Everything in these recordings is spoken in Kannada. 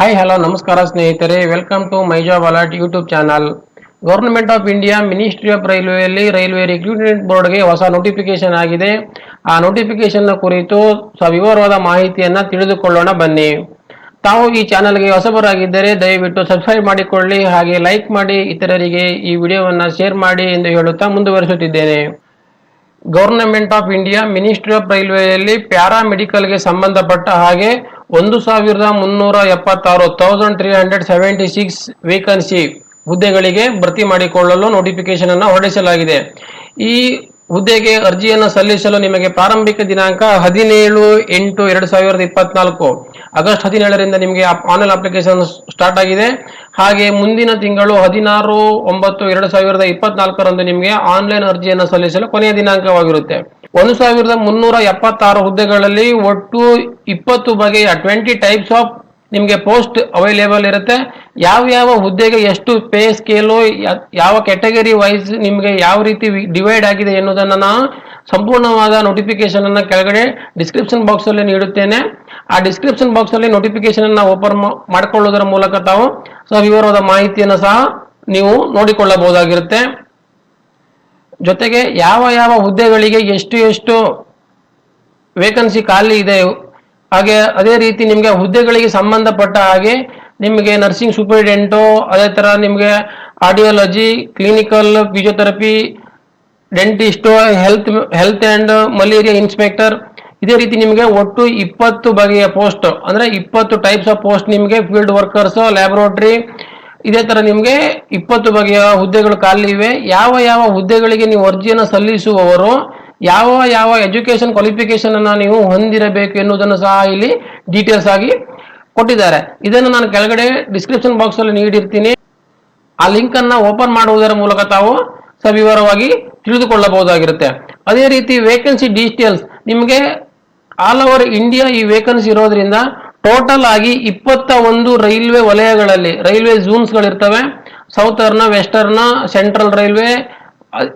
ಹಾಯ್ ಹಲೋ ನಮಸ್ಕಾರ ಸ್ನೇಹಿತರೆ. Welcome to my job alert YouTube channel government of India ministry of ರೈಲ್ವೆಯಲ್ಲಿ railway recruitment ಬೋರ್ಡ್ಗೆ ಹೊಸ ನೋಟಿಫಿಕೇಶನ್ ಆಗಿದೆ. ಆ ನೋಟಿಫಿಕೇಶನ್ ಕುರಿತು ಸವಿವರವಾದ ಮಾಹಿತಿಯನ್ನು ತಿಳಿದುಕೊಳ್ಳೋಣ ಬನ್ನಿ. ತಾವು ಈ ಚಾನಲ್ಗೆ ಹೊಸಬರಾಗಿದ್ದರೆ ದಯವಿಟ್ಟು ಸಬ್ಸ್ಕ್ರೈಬ್ ಮಾಡಿಕೊಳ್ಳಿ, ಹಾಗೆ ಲೈಕ್ ಮಾಡಿ, ಇತರರಿಗೆ ಈ ವಿಡಿಯೋವನ್ನು ಶೇರ್ ಮಾಡಿ ಎಂದು ಹೇಳುತ್ತಾ ಮುಂದುವರಿಸುತ್ತಿದ್ದೇನೆ. Government of India ministry of ರೈಲ್ವೆಯಲ್ಲಿ ಪ್ಯಾರಾಮೆಡಿಕಲ್ಗೆ ಸಂಬಂಧಪಟ್ಟ ಹಾಗೆ ಒಂದು ಸಾವಿರದ ಮುನ್ನೂರ ಎಪ್ಪತ್ತಾರು thousand three hundred seventy six vacancy ಹುದ್ದೆಗಳಿಗೆ ಭರ್ತಿ ಮಾಡಿಕೊಳ್ಳಲು ನೋಟಿಫಿಕೇಶನ್ ಅನ್ನು ಹೊರಡಿಸಲಾಗಿದೆ. ಈ ಹುದ್ದೆಗೆ ಅರ್ಜಿಯನ್ನು ಸಲ್ಲಿಸಲು ನಿಮಗೆ ಪ್ರಾರಂಭಿಕ ದಿನಾಂಕ ಹದಿನೇಳು ಎಂಟು ಎರಡು ಸಾವಿರದ ಇಪ್ಪತ್ನಾಲ್ಕು. ಆಗಸ್ಟ್ ಹದಿನೇಳರಿಂದ ನಿಮಗೆ ಆನ್ಲೈನ್ ಅಪ್ಲಿಕೇಶನ್ ಸ್ಟಾರ್ಟ್ ಆಗಿದೆ. ಹಾಗೆ ಮುಂದಿನ ತಿಂಗಳು ಹದಿನಾರು ಒಂಬತ್ತು ಎರಡು ಸಾವಿರದ ಇಪ್ಪತ್ನಾಲ್ಕರಂದು ನಿಮಗೆ ಆನ್ಲೈನ್ ಅರ್ಜಿಯನ್ನು ಸಲ್ಲಿಸಲು ಕೊನೆಯ ದಿನಾಂಕವಾಗಿರುತ್ತೆ. ಒಂದು ಸಾವಿರದ ಮುನ್ನೂರ ಎಪ್ಪತ್ತಾರು ಹುದ್ದೆಗಳಲ್ಲಿ ಒಟ್ಟು ಇಪ್ಪತ್ತು ಬಗೆಯ ಟ್ವೆಂಟಿ ಟೈಪ್ಸ್ ಆಫ್ ನಿಮಗೆ ಪೋಸ್ಟ್ ಅವೈಲೇಬಲ್ ಇರುತ್ತೆ. ಯಾವ ಯಾವ ಹುದ್ದೆಗೆ ಎಷ್ಟು ಪೇ ಸ್ಕೇಲು ಯಾವ ಕ್ಯಾಟಗರಿ ವೈಸ್ ನಿಮಗೆ ಯಾವ ರೀತಿ ಡಿವೈಡ್ ಆಗಿದೆ ಎನ್ನುವುದನ್ನು ನಾನು ಸಂಪೂರ್ಣವಾದ ನೋಟಿಫಿಕೇಶನ್ ಅನ್ನು ಕೆಳಗಡೆ ಡಿಸ್ಕ್ರಿಪ್ಷನ್ ಬಾಕ್ಸ್ ಅಲ್ಲಿ ನೀಡುತ್ತೇನೆ. ಆ ಡಿಸ್ಕ್ರಿಪ್ಷನ್ ಬಾಕ್ಸ್ ಅಲ್ಲಿ ನೋಟಿಫಿಕೇಶನ್ ಅನ್ನು ಓಪನ್ ಮಾಡಿಕೊಳ್ಳುವುದರ ಮೂಲಕ ತಾವು ವಿವರವಾದ ಮಾಹಿತಿಯನ್ನು ಸಹ ನೀವು ನೋಡಿಕೊಳ್ಳಬಹುದಾಗಿರುತ್ತೆ. ಜೊತೆಗೆ ಯಾವ ಯಾವ ಹುದ್ದೆಗಳಿಗೆ ಎಷ್ಟು ಎಷ್ಟು ವೇಕನ್ಸಿ ಖಾಲಿ ಇದೆ, ಹಾಗೆ ಅದೇ ರೀತಿ ನಿಮಗೆ ಹುದ್ದೆಗಳಿಗೆ ಸಂಬಂಧಪಟ್ಟ ಹಾಗೆ ನಿಮಗೆ ನರ್ಸಿಂಗ್ ಸೂಪರಿಡೆಂಟು ಅದೇ ಥರ ನಿಮಗೆ audiology clinical physiotherapy dentist health health and malaria inspector ಇದೇ ರೀತಿ ನಿಮಗೆ ಒಟ್ಟು ಇಪ್ಪತ್ತು ಬಗೆಯ ಪೋಸ್ಟ್ ಅಂದರೆ ಇಪ್ಪತ್ತು ಟೈಪ್ಸ್ ಆಫ್ ಪೋಸ್ಟ್ ನಿಮಗೆ ಫೀಲ್ಡ್ ವರ್ಕರ್ಸು ಲ್ಯಾಬೊರೇಟರಿ ಇದೇ ತರ ನಿಮಗೆ ಇಪ್ಪತ್ತು ಬಗೆಯ ಹುದ್ದೆಗಳು ಖಾಲಿ ಇವೆ. ಯಾವ ಯಾವ ಹುದ್ದೆಗಳಿಗೆ ನೀವು ಅರ್ಜಿಯನ್ನು ಸಲ್ಲಿಸುವವರು, ಯಾವ ಯಾವ ಎಜುಕೇಶನ್ ಕ್ವಾಲಿಫಿಕೇಶನ್ ಅನ್ನ ನೀವು ಹೊಂದಿರಬೇಕು ಎನ್ನುವುದನ್ನು ಸಹ ಇಲ್ಲಿ ಡೀಟೇಲ್ಸ್ ಆಗಿ ಕೊಟ್ಟಿದ್ದಾರೆ. ಇದನ್ನು ನಾನು ಕೆಳಗಡೆ ಡಿಸ್ಕ್ರಿಪ್ಷನ್ ಬಾಕ್ಸ್ ಅಲ್ಲಿ ನೀಡಿರ್ತೀನಿ. ಆ ಲಿಂಕ್ ಅನ್ನ ಓಪನ್ ಮಾಡುವುದರ ಮೂಲಕ ತಾವು ಸವಿವರವಾಗಿ ತಿಳಿದುಕೊಳ್ಳಬಹುದಾಗಿರುತ್ತೆ. ಅದೇ ರೀತಿ ವೇಕೆನ್ಸಿ ಡೀಟೇಲ್ಸ್ ನಿಮಗೆ ಆಲ್ ಓವರ್ ಇಂಡಿಯಾ ಈ ವೇಕೆನ್ಸಿ ಇರೋದ್ರಿಂದ ಟೋಟಲ್ ಆಗಿ ಇಪ್ಪತ್ತ ಒಂದು ರೈಲ್ವೆ ವಲಯಗಳಲ್ಲಿ, ರೈಲ್ವೆ ಝೂನ್ಸ್ಗಳಿರ್ತವೆ ಸೌತರ್ನ ವೆಸ್ಟರ್ನ ಸೆಂಟ್ರಲ್ ರೈಲ್ವೆ,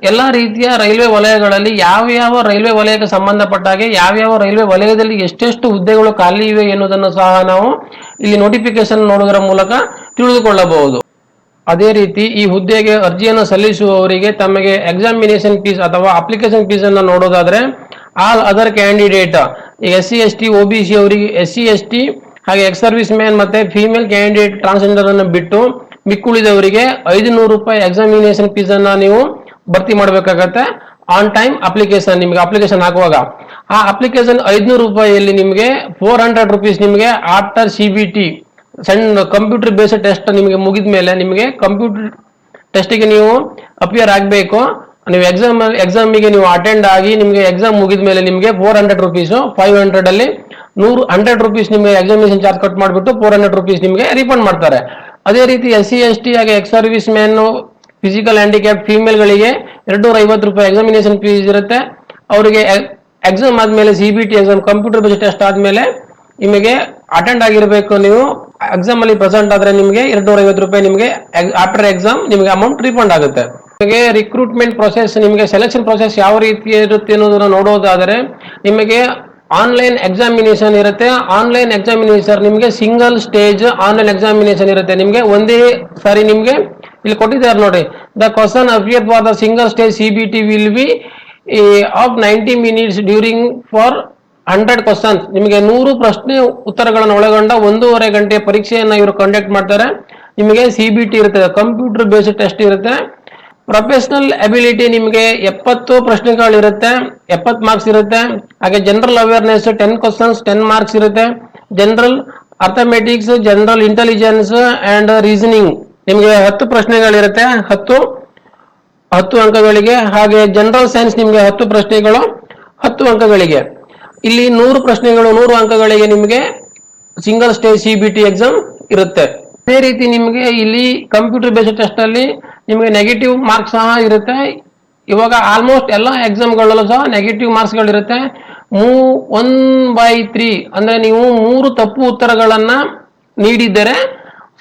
ಎಲ್ಲ ರೀತಿಯ ರೈಲ್ವೆ ವಲಯಗಳಲ್ಲಿ ಯಾವ ಯಾವ ರೈಲ್ವೆ ವಲಯಕ್ಕೆ ಸಂಬಂಧಪಟ್ಟ ಹಾಗೆ ಯಾವ್ಯಾವ ರೈಲ್ವೆ ವಲಯದಲ್ಲಿ ಎಷ್ಟೆಷ್ಟು ಹುದ್ದೆಗಳು ಖಾಲಿ ಇವೆ ಎನ್ನುವುದನ್ನು ಸಹ ನಾವು ಇಲ್ಲಿ ನೋಟಿಫಿಕೇಶನ್ ನೋಡುವುದರ ಮೂಲಕ ತಿಳಿದುಕೊಳ್ಳಬಹುದು. ಅದೇ ರೀತಿ ಈ ಹುದ್ದೆಗೆ ಅರ್ಜಿಯನ್ನು ಸಲ್ಲಿಸುವವರಿಗೆ ತಮಗೆ ಎಕ್ಸಾಮಿನೇಷನ್ ಫೀಸ್ ಅಥವಾ ಅಪ್ಲಿಕೇಶನ್ ಫೀಸ್ ಅನ್ನು ನೋಡೋದಾದ್ರೆ all other candidate S C S T O B C ಅವರಿಗೆ ಎಸ್ ಸಿ ಎಸ್ ಟಿ ಹಾಗೆ ಎಕ್ಸ್ ಸರ್ವಿಸ್ ಮ್ಯಾನ್ ಮತ್ತೆ ಫಿಮೇಲ್ ಕ್ಯಾಂಡಿಡೇಟ್ ಟ್ರಾನ್ಸ್ಜೆಂಡರ್ ಅನ್ನು ಬಿಟ್ಟು ಮಿಕ್ಕುಳಿದವರಿಗೆ ಐದು ನೂರು ರೂಪಾಯಿ ಎಕ್ಸಾಮಿನೇಷನ್ ಫೀಸ್ ಅನ್ನ ನೀವು ಭರ್ತಿ ಮಾಡಬೇಕಾಗತ್ತೆ. ಆನ್ ಟೈಮ್ ಅಪ್ಲಿಕೇಶನ್ ನಿಮಗೆ ಅಪ್ಲಿಕೇಶನ್ ಹಾಕುವಾಗ. ಆ ಅಪ್ಲಿಕೇಶನ್ ಐದ್ನೂರು ರೂಪಾಯಿಯಲ್ಲಿ ನಿಮಗೆ ಫೋರ್ ಹಂಡ್ರೆಡ್ ರುಪೀಸ್ ನಿಮಗೆ ಆಫ್ಟರ್ ಸಿ ಬಿ ಟಿ ಸಣ್ಣ ಕಂಪ್ಯೂಟರ್ ಬೇಸ್ಡ್ ಟೆಸ್ಟ್ ನಿಮಗೆ ಮುಗಿದ ಮೇಲೆ ನಿಮಗೆ ಕಂಪ್ಯೂಟರ್ ಟೆಸ್ಟಿಗೆ ನೀವು ಅಪಿಯರ್ ಆಗಬೇಕು. ನೀವು ಎಕ್ಸಾಮ್ ಎಕ್ಸಾಮಿಗೆ ನೀವು ಅಟೆಂಡ್ ಆಗಿ ನಿಮಗೆ ಎಕ್ಸಾಮ್ ಮುಗಿದ ಮೇಲೆ ನಿಮಗೆ four hundred rupees five hundred ಅಲ್ಲಿ ನೂರು ಹಂಡ್ರೆಡ್ ರುಪೀಸ್ ನಿಮಗೆ ಎಕ್ಸಾಮಿನೇಷನ್ ಚಾರ್ಜ್ ಕಟ್ ಮಾಡಿಬಿಟ್ಟು ಫೋರ್ ಹಂಡ್ರೆಡ್ ರುಪೀಸ್ ನಿಮಗೆ ರೀಫಂಡ್ ಮಾಡ್ತಾರೆ. ಅದೇ ರೀತಿ ಎಸ್ ಸಿ ಎಸ್ ಟಿ ಹಾಗೆ ex service man physical handicap ಫೀಮೇಲ್ಗಳಿಗೆ ಎರಡು ನೂರ ಐವತ್ತು ರೂಪಾಯಿ ಎಕ್ಸಾಮಿನೇಷನ್ ಫೀಸ್ ಇರುತ್ತೆ. ಅವರಿಗೆ ಎಕ್ಸಾಮ್ ಆದ್ಮೇಲೆ C B T exam computer base test ಆದ್ಮೇಲೆ ನಿಮಗೆ ಅಟೆಂಡ್ ಆಗಿರಬೇಕು ನೀವು. ಎಕ್ಸಾಮ್ ಅಲ್ಲಿ ಪ್ರೆಸೆಂಟ್ ಆದ್ರೆ ನಿಮಗೆ ಎರಡು ನೂರ ಐವತ್ತು ರೂಪಾಯಿ ನಿಮಗೆ ಆಫ್ಟರ್ ಎಕ್ಸಾಮ್ ನಿಮಗೆ ಅಮೌಂಟ್ ರೀಫಂಡ್ ಆಗುತ್ತೆ. ನಿಮಗೆ ರಿಕ್ರೂಟ್ಮೆಂಟ್ ಪ್ರೊಸೆಸ್ ನಿಮಗೆ ಸೆಲೆಕ್ಷನ್ ಪ್ರೊಸೆಸ್ ಯಾವ ರೀತಿ ಇರುತ್ತೆ ಅನ್ನೋದನ್ನು ನೋಡೋದಾದರೆ, ನಿಮಗೆ ಆನ್ಲೈನ್ ಎಕ್ಸಾಮಿನೇಷನ್ ಇರುತ್ತೆ. ಆನ್ಲೈನ್ ಎಕ್ಸಾಮಿನೇಷನ್ ನಿಮಗೆ ಸಿಂಗಲ್ ಸ್ಟೇಜ್ ಆನ್ಲೈನ್ ಎಕ್ಸಾಮಿನೇಷನ್ ಇರುತ್ತೆ. ನಿಮಗೆ ಒಂದೇ ಸಾರಿ ನಿಮಗೆ ಇಲ್ಲಿ ಕೊಟ್ಟಿದ್ದಾರೆ ನೋಡಿ. The question appear for the single stage C B T will be of ninety minutes during for hundred questions ನಿಮಗೆ ನೂರು ಪ್ರಶ್ನೆ ಉತ್ತರಗಳನ್ನು ಒಳಗೊಂಡ ಒಂದೂವರೆ ಗಂಟೆ ಪರೀಕ್ಷೆಯನ್ನು ಇವರು ಕಂಡಕ್ಟ್ ಮಾಡ್ತಾರೆ. ನಿಮಗೆ ಸಿ ಬಿ ಟಿ ಇರುತ್ತೆ. ಕಂಪ್ಯೂಟರ್ ಬೇಸ್ಡ್ ಟೆಸ್ಟ್ ಇರುತ್ತೆ. ಪ್ರೊಫೆಷನಲ್ ಅಬಿಲಿಟಿ ನಿಮಗೆ ಎಪ್ಪತ್ತು ಪ್ರಶ್ನೆಗಳಿರುತ್ತೆ ಎಪ್ಪತ್ತು ಮಾರ್ಕ್ಸ್ ಇರುತ್ತೆ. ಹಾಗೆ general awareness ten questions ten marks ಇರುತ್ತೆ. General arithmetics general intelligence and reasoning ನಿಮಗೆ ಹತ್ತು ಪ್ರಶ್ನೆಗಳಿರುತ್ತೆ. ಹತ್ತು ಹತ್ತು ಅಂಕಗಳಿಗೆ ಹಾಗೆ ಜನರಲ್ ಸೈನ್ಸ್ ನಿಮಗೆ ಹತ್ತು ಪ್ರಶ್ನೆಗಳು, ಹತ್ತು ಅಂಕಗಳಿಗೆ. ಇಲ್ಲಿ ನೂರು ಪ್ರಶ್ನೆಗಳು, ನೂರು ಅಂಕಗಳಿಗೆ ನಿಮಗೆ single stage C B T exam ಇರುತ್ತೆ. ಅದೇ ರೀತಿ ನಿಮಗೆ ಇಲ್ಲಿ ಕಂಪ್ಯೂಟರ್ ಬೇಸ್ಡ್ ಟೆಸ್ಟ್ ಅಲ್ಲಿ ನಿಮಗೆ ನೆಗೆಟಿವ್ ಮಾರ್ಕ್ಸ್ ಸಹ ಇರುತ್ತೆ. ಇವಾಗ ಆಲ್ಮೋಸ್ಟ್ ಎಲ್ಲ ಎಕ್ಸಾಮ್ಗಳಲ್ಲೂ ಸಹ ನೆಗೆಟಿವ್ ಮಾರ್ಕ್ಸ್ಗಳಿರುತ್ತೆ ಮೂ ಒನ್ ಬೈ ತ್ರೀ ಅಂದರೆ ನೀವು ಮೂರು ತಪ್ಪು ಉತ್ತರಗಳನ್ನು ನೀಡಿದ್ದರೆ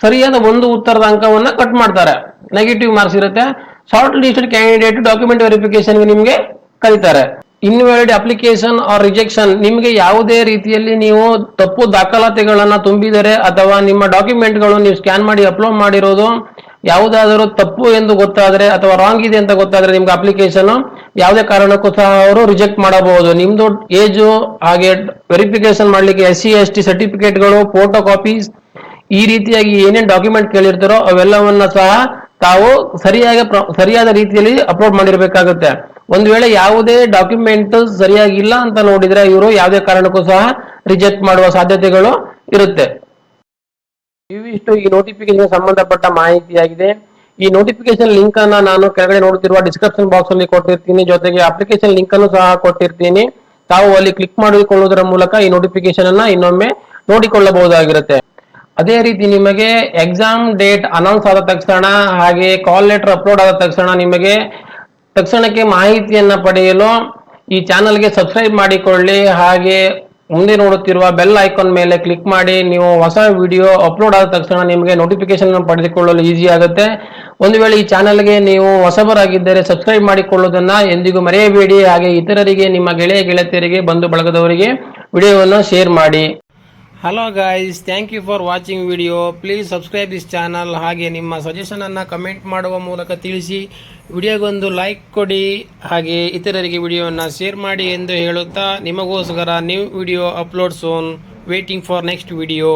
ಸರಿಯಾದ ಒಂದು ಉತ್ತರದ ಅಂಕವನ್ನು ಕಟ್ ಮಾಡ್ತಾರೆ. ನೆಗೆಟಿವ್ ಮಾರ್ಕ್ಸ್ ಇರುತ್ತೆ. ಶಾರ್ಟ್ ಲಿಸ್ಟೆಡ್ ಕ್ಯಾಂಡಿಡೇಟ್ ಡಾಕ್ಯುಮೆಂಟ್ ವೆರಿಫಿಕೇಶನ್ಗೆ ನಿಮಗೆ ಕರೀತಾರೆ. ಇನ್ವ್ಯಾಲಿಡ್ ಅಪ್ಲಿಕೇಶನ್ ಆರ್ ರಿಜೆಕ್ಷನ್ ನಿಮಗೆ ಯಾವುದೇ ರೀತಿಯಲ್ಲಿ ನೀವು ತಪ್ಪು ದಾಖಲಾತಿಗಳನ್ನು ತುಂಬಿದರೆ ಅಥವಾ ನಿಮ್ಮ ಡಾಕ್ಯುಮೆಂಟ್ಗಳು ನೀವು ಸ್ಕ್ಯಾನ್ ಮಾಡಿ ಅಪ್ಲೋಡ್ ಮಾಡಿರೋದು ಯಾವುದಾದರೂ ತಪ್ಪು ಎಂದು ಗೊತ್ತಾದರೆ ಅಥವಾ ರಾಂಗ್ ಇದೆ ಅಂತ ಗೊತ್ತಾದರೆ ನಿಮ್ಗೆ ಅಪ್ಲಿಕೇಶನ್ ಯಾವುದೇ ಕಾರಣಕ್ಕೂ ಸಹ ಅವರು ರಿಜೆಕ್ಟ್ ಮಾಡಬಹುದು. ನಿಮ್ದು ಏಜು ಹಾಗೆ ವೆರಿಫಿಕೇಶನ್ ಮಾಡ್ಲಿಕ್ಕೆ ಎಸ್ ಸಿ ಎಸ್ ಟಿ ಸರ್ಟಿಫಿಕೇಟ್ಗಳು ಫೋಟೋ ಕಾಪೀಸ್ ಈ ರೀತಿಯಾಗಿ ಏನೇನು ಡಾಕ್ಯುಮೆಂಟ್ ಕೇಳಿರ್ತಾರೋ ಅವೆಲ್ಲವನ್ನ ಸಹ ತಾವು ಸರಿಯಾಗಿ ಸರಿಯಾದ ರೀತಿಯಲ್ಲಿ ಅಪ್ಲೋಡ್ ಮಾಡಿರಬೇಕಾಗುತ್ತೆ. ಒಂದು ವೇಳೆ ಯಾವುದೇ ಡಾಕ್ಯುಮೆಂಟ್ ಸರಿಯಾಗಿಲ್ಲ ಅಂತ ನೋಡಿದ್ರೆ ಇವರು ಯಾವುದೇ ಕಾರಣಕ್ಕೂ ಸಹ ರಿಜೆಕ್ಟ್ ಮಾಡುವ ಸಾಧ್ಯತೆಗಳು ಇರುತ್ತೆ. ಇವಿಷ್ಟು ಈ ನೋಟಿಫಿಕೇಶನ್ ಸಂಬಂಧಪಟ್ಟ ಮಾಹಿತಿಯಾಗಿದೆ. ಈ ನೋಟಿಫಿಕೇಶನ್ ಲಿಂಕ್ ಅನ್ನ ನಾನು ಕೆಳಗಡೆ ನೋಡುತ್ತಿರುವ ಡಿಸ್ಕ್ರಿಪ್ಷನ್ ಬಾಕ್ಸ್ ಅಲ್ಲಿ ಕೊಟ್ಟಿರ್ತೀನಿ. ಜೊತೆಗೆ ಅಪ್ಲಿಕೇಶನ್ ಲಿಂಕ್ ಅನ್ನು ಸಹ ಕೊಟ್ಟಿರ್ತೀನಿ. ತಾವು ಅಲ್ಲಿ ಕ್ಲಿಕ್ ಮಾಡಿಕೊಳ್ಳುವುದರ ಮೂಲಕ ಈ ನೋಟಿಫಿಕೇಶನ್ ಅನ್ನ ಇನ್ನೊಮ್ಮೆ ನೋಡಿಕೊಳ್ಳಬಹುದಾಗಿರುತ್ತೆ. ಅದೇ ರೀತಿ ನಿಮಗೆ ಎಕ್ಸಾಮ್ ಡೇಟ್ ಅನೌನ್ಸ್ ಆದ ತಕ್ಷಣ ಹಾಗೆ ಕಾಲ್ ಲೆಟರ್ ಅಪ್ಲೋಡ್ ಆದ ತಕ್ಷಣ ನಿಮಗೆ ತಕ್ಷಣಕ್ಕೆ ಮಾಹಿತಿಯನ್ನ ಪಡೆಯಲು ಈ ಚಾನಲ್ಗೆ ಸಬ್ಸ್ಕ್ರೈಬ್ ಮಾಡಿಕೊಳ್ಳಿ. ಹಾಗೆ ಮುಂದೆ ನೋಡುತ್ತಿರುವ ಬೆಲ್ ಐಕಾನ್ ಮೇಲೆ ಕ್ಲಿಕ್ ಮಾಡಿ. ನೀವು ಹೊಸ ವಿಡಿಯೋ ಅಪ್ಲೋಡ್ ಆದ ತಕ್ಷಣ ನಿಮಗೆ ನೋಟಿಫಿಕೇಶನ್ ಪಡೆದುಕೊಳ್ಳಲು ಈಸಿ ಆಗುತ್ತೆ. ಒಂದು ವೇಳೆ ಈ ಚಾನಲ್ಗೆ ನೀವು ಹೊಸಬರಾಗಿದ್ದರೆ ಸಬ್ಸ್ಕ್ರೈಬ್ ಮಾಡಿಕೊಳ್ಳುವುದನ್ನು ಎಂದಿಗೂ ಮರೆಯಬೇಡಿ. ಹಾಗೆ ಇತರರಿಗೆ, ನಿಮ್ಮ ಗೆಳೆಯ ಗೆಳತಿಯರಿಗೆ ಬಂದು ಬಳಗದವರಿಗೆ ವಿಡಿಯೋವನ್ನು ಶೇರ್ ಮಾಡಿ. Hello guys thank you for watching video please subscribe this channel ಹಾಗೆ ನಿಮ್ಮ ಸಜೆಷನನ್ನು ಕಮೆಂಟ್ ಮಾಡುವ ಮೂಲಕ ತಿಳಿಸಿ. ವಿಡಿಯೋಗೊಂದು ಲೈಕ್ ಕೊಡಿ, ಹಾಗೆ ಇತರರಿಗೆ ವಿಡಿಯೋವನ್ನು ಶೇರ್ ಮಾಡಿ ಎಂದು ಹೇಳುತ್ತಾ, ನಿಮಗೋಸ್ಕರ new video upload soon waiting for next video